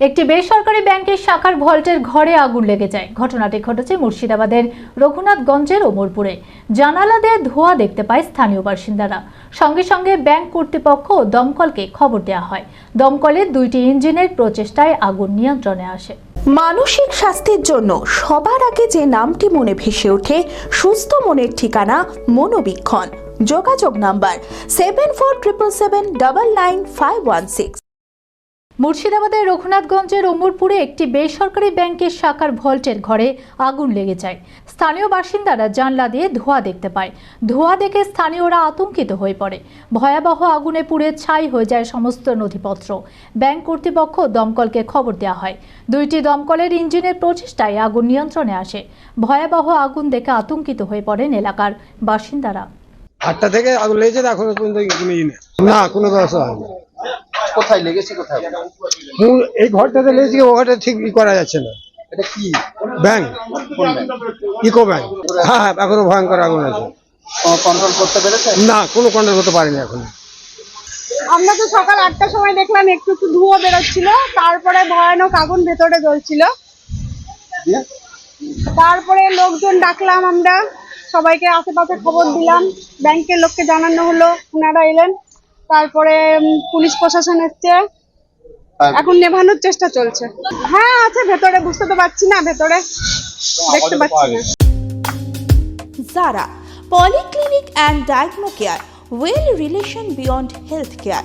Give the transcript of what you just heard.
একটি বেসরকারি ব্যাংকের শাখার ভল্টের ঘরে আগুন লেগে যায়। ঘটনাটি ঘটেছে মুর্শিদাবাদের রঘুনাথগঞ্জের ওমরপুরে। জানালা দিয়ে ধোঁয়া দেখতে পায় স্থানীয় বাসিন্দারা। সঙ্গে সঙ্গে ব্যাংক কর্তৃপক্ষ ও দমকলকে খবর দেওয়া হয়। দমকলের দুইটি ইঞ্জিনের প্রচেষ্টায় আগুন নিয়ন্ত্রণে আসে। মানসিক স্বাস্থ্যের জন্য সবার আগে যে নামটি মনে ভেসে ওঠে, সুস্থ মনের ঠিকানা মনোবীক্ষণ। যোগাযোগ number seven four triple seven double nine five one six মুর্শিদাবাদের রঘুনাথগঞ্জের ওমরপুরে একটি বেসরকারি ব্যাংকের শাখার ভল্টের ঘরে আগুন লেগে যায়। স্থানীয় বাসিন্দারা জানলা দিয়ে ধোঁয়া দেখতে পায়। ধোঁয়া দেখে স্থানীয়রা আতঙ্কিত হয়ে পড়ে। ভয়াবহ আগুনে পুড়ে ছাই হয়ে যায় সমস্ত নথিপত্র। ব্যাংক কর্তৃপক্ষ দমকলকে খবর দেওয়া হয়। দুইটি দমকলের ইঞ্জিনের প্রচেষ্টায় আগুন নিয়ন্ত্রণে আসে। ভয়াবহ আগুন দেখে আতঙ্কিত হয়ে পড়েন এলাকার বাসিন্দারা। আটটা থেকে আগুন লেগেছে না, কোনো ব্যবস্থা হয়নি। কোথায়? লেগেছে কোথায় মূল এই ঘরটাতে লেগেছে ও ঘরটা ঠিক ই করা যাচ্ছে না। এটা কি? ব্যাংক ইকো ব্যাংক হ্যাঁ হ্যাঁ এখনও ভয়ঙ্কর আগুন আছে। কন্ট্রোল করতে পেরেছে? না কোনো কন্ট্রোল করতে পারিনি এখন। আমরা তো সকাল আটটার সময় দেখলাম একটু একটু ধুয়ো বেরোচ্ছিল তারপরে ভয়ানক আগুন ভেতরে জ্বলছিল। তারপরে লোকজন ডাকলাম আমরা সবাইকে আশেপাশে খবর দিলাম ব্যাংকের লোককে জানানো হলো ওনারা এলেন। তারপরে পুলিশ প্রশাসন এসছে এখন নেভানোর চেষ্টা চলছে। হ্যাঁ আছে ভেতরে বুঝতে তো পারছি না ভেতরে দেখতে পাচ্ছি না। যারা polyclinic and diagno care well relation beyond health care